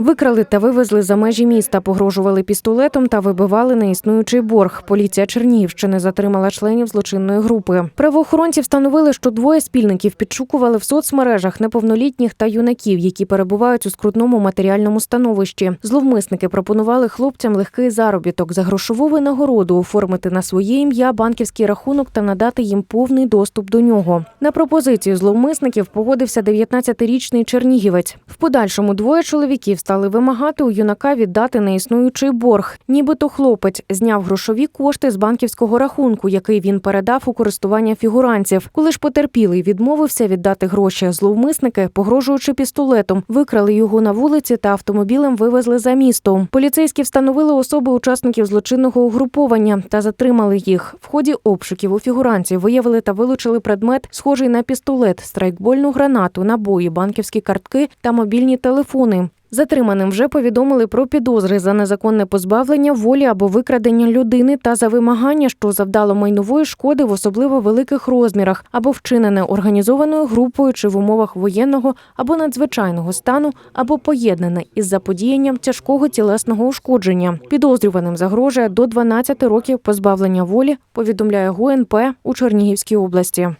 Викрали та вивезли за межі міста, погрожували пістолетом та вибивали неіснуючий борг. Поліція Чернігівщини затримала членів злочинної групи. Правоохоронці встановили, що двоє спільників підшукували в соцмережах неповнолітніх та юнаків, які перебувають у скрутному матеріальному становищі. Зловмисники пропонували хлопцям легкий заробіток за грошову винагороду оформити на своє ім'я банківський рахунок та надати їм повний доступ до нього. На пропозицію зловмисників погодився 19-річний чернігівець. В подальшому двоє чоловіків стали вимагати у юнака віддати неіснуючий борг. Нібито хлопець зняв грошові кошти з банківського рахунку, який він передав у користування фігурантів. Коли ж потерпілий відмовився віддати гроші, зловмисники, погрожуючи пістолетом, викрали його на вулиці та автомобілем вивезли за місто. Поліцейські встановили особи учасників злочинного угруповання та затримали їх. В ході обшуків у фігурантів виявили та вилучили предмет, схожий на пістолет, страйкбольну гранату, набої, банківські картки та мобільні телефони. Затриманим вже повідомили про підозри за незаконне позбавлення волі або викрадення людини та за вимагання, що завдало майнової шкоди в особливо великих розмірах, або вчинене організованою групою чи в умовах воєнного або надзвичайного стану, або поєднане із заподіянням тяжкого тілесного ушкодження. Підозрюваним загрожує до 12 років позбавлення волі, повідомляє ГУНП у Чернігівській області.